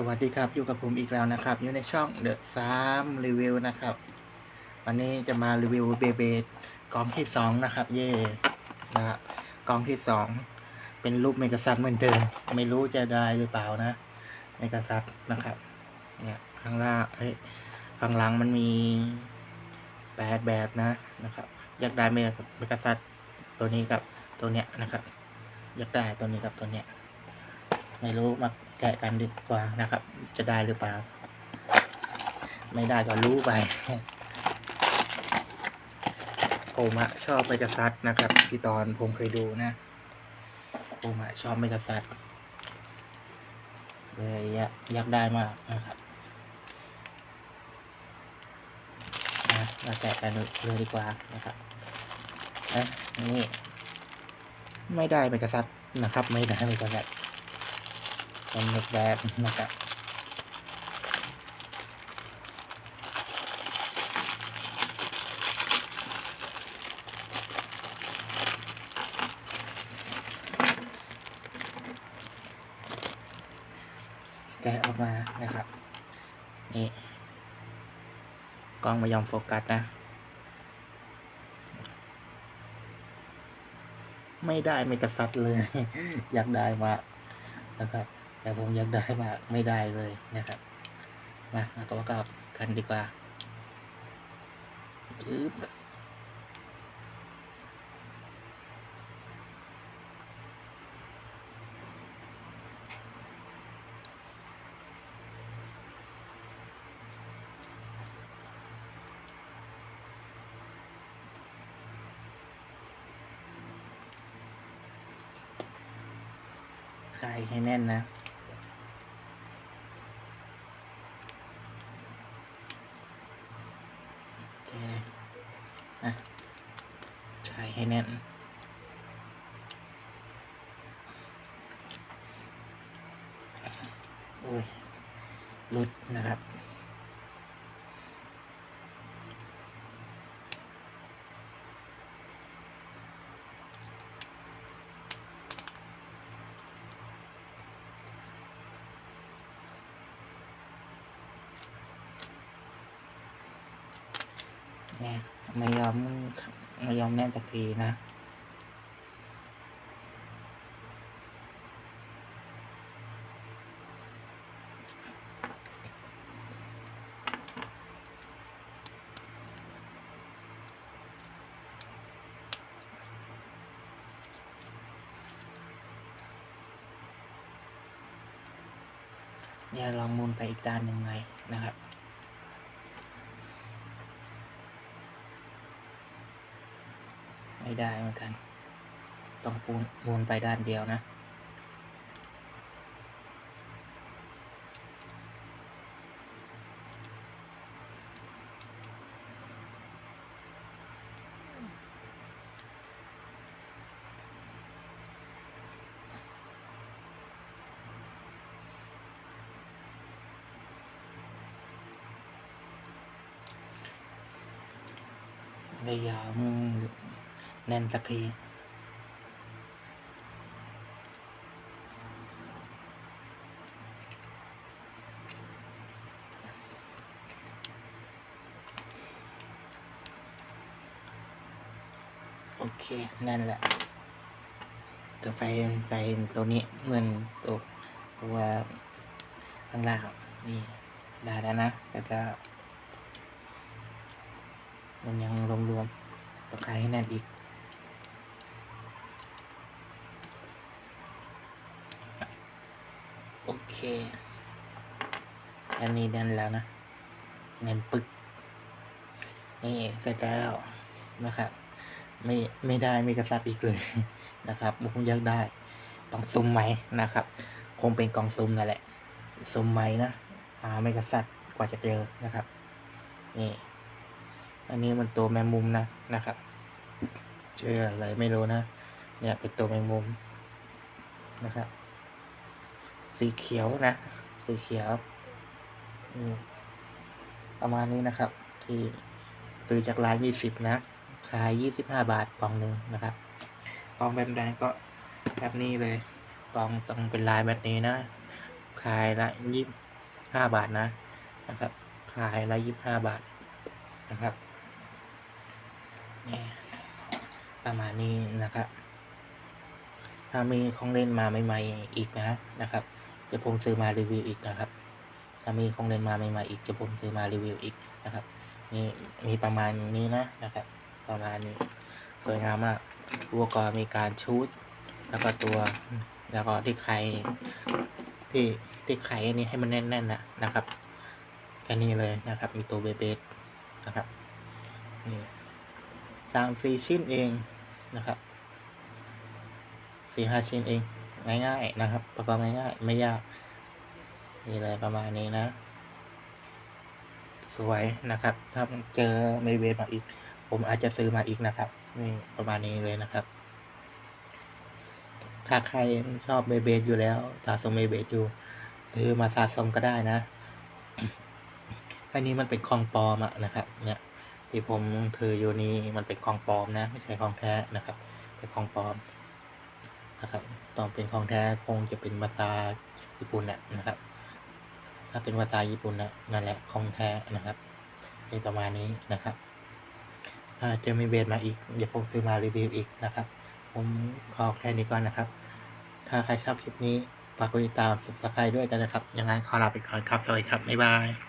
สวัสดีครับอยู่กับผมอีกแล้วนะครับ อยู่ในช่องเดอะซามรีวิวนะครับ วันนี้จะมารีวิวเบเบกองที่สองนะครับ เย่นะครับกองที่สองเป็นรูปเมกาซัตเหมือนเดิมไม่รู้จะได้หรือเปล่านะเมกาซัตนะครับ เนี่ยข้างล่างเอ้ยข้างหลังมันมีแปดแบบนะนะครับ อยากได้เมกาเมกาซัตตัวนี้กับตัวเนี้ยนะครับ อยากได้ตัวนี้กับตัวเนี้ยไม่รู้มา แกะกันดีกว่านะครับ จะได้หรือเปล่า ไม่ได้ก็รู้ไปผมอะชอบเมกาซัตนะครับที่ตอนผมเคยดูนะผมอะชอบเมกาซัตเลยอยากอยากได้มากนะครับนะมาแกะกันเลยดีกว่านะครับนะนี่ ไม่ได้เมกาซัตนะครับ ไม่ได้เมกาซัต เป็นแบบนะครับแกะออกมานะครับ นี่กล้องไม่ยอมโฟกัสนะ ไม่ได้ไม่กระซัดเลย อยากได้มานะครับ แต่ผมอยากได้มากไม่ได้เลยนะครับ มามาตัวกับกันดีกว่าจึ๊บใส่ให้แน่นนะ โอเคอะ ให้แน่น โอ้ยลุดนะครับเนี่ยไม่ยอม ม่ยอมแน่นสักทีนะเนี่ยลองมุนไปอีกด้านหนึ่งไงนะครับ ไม่ได้เหมือนกัน ต้องปูนปูนไปด้านเดียวนะไม่ยอม แน่นสักทีโอเค นั่นแหละตัวไฟใส่ตัวนี้เหมือนตัวตัวข้างล่างนี่ได้แล้วนะแต่ก็ มันยังรวมๆต้องคลายให้แน่นอีก โอเคอันนี้แน่นแล้วนะแน่นปึก นี่เสร็จแล้วนะครับไม่ไม่ได้ไม่กระซับอีกเลยนะครับผมอยากได้ต้องซุ่มไหมนะครับ คงเป็นกองซุ่มนั่นแหละซุ่มไหมนะหาไม่กระซับกว่าจะเจอนะครับ นี่ อันนี้มันตัวแมงมุมนะนะครับเชื่ออะไรไม่รู้นะเนี่ยเป็นตัวแมงมุมนะครับ สีเขียวนะ สีเขียวประมาณนี้นะครับ ที่ซื้อจากร้านยี่สิบนะขายยี่สิบห้าบาทกล่องหนึ่งนะครับกล่องแบบแดงก็แบบนี้เลยกล่องต้องเป็นลายแบบนี้นะ ขายละยี่ห้าบาทนะนะครับ ขายละยี่ห้าบาทนะครับนี่ประมาณนี้นะครับถ้ามีของเล่นมาใหม่ๆอีกนะนะครับ เดี๋ยวผมซื้อมารีวิวอีกนะครับ ถ้ามีของเล่นมาใหม่ๆอีกจะผมซื้อมารีวิวอีกนะครับ มีมีประมาณนี้นะนะครับ ประมาณนี้สวยงามมากอุปกรณ์มีการชูดแล้วก็ตัว แล้วก็ที่ไข่ที่ที่ไข่อันนี้ให้มันแน่นๆนะนะครับแค่นี้เลยนะครับ มีตัวเบเบสนะครับนี่สามสี่ชิ้นเองนะครับสี่ห้าชิ้นเอง ง่ายๆนะครับ ประกอบง่ายๆไม่ยากนี่เลยประมาณนี้นะ สวยนะครับ ถ้าเจอเมเบสมาอีก ผมอาจจะซื้อมาอีกนะครับนี่ประมาณนี้เลยนะครับ ถ้าใครชอบเมเบสอยู่แล้วสะสมเมเบสอยู่ซื้อมาสะสมก็ได้นะอันนี้มันเป็นของปลอมอะนะครับ เนี่ยที่ผมถืออยู่นี้มันเป็นของปลอมนะ ไม่ใช่ของแท้นะครับ เป็นของปลอม นะครับตอนเป็นของแท้คงจะเป็นภาษาญี่ปุ่นนะนะครับ ถ้าเป็นภาษาญี่ปุ่นนะนั่นแหละของแท้นะครับในประมาณนี้นะครับ ถ้าเจอมีเบสมาอีก เดี๋ยวผมซื้อมารีวิวอีกนะครับ ผมขอแค่นี้ก่อนนะครับ ถ้าใครชอบคลิปนี้ฝากกดติดตาม subscribe ด้วยกันนะครับ ยังไงขอลาไปก่อนครับ สวัสดีครับ บ๊ายบาย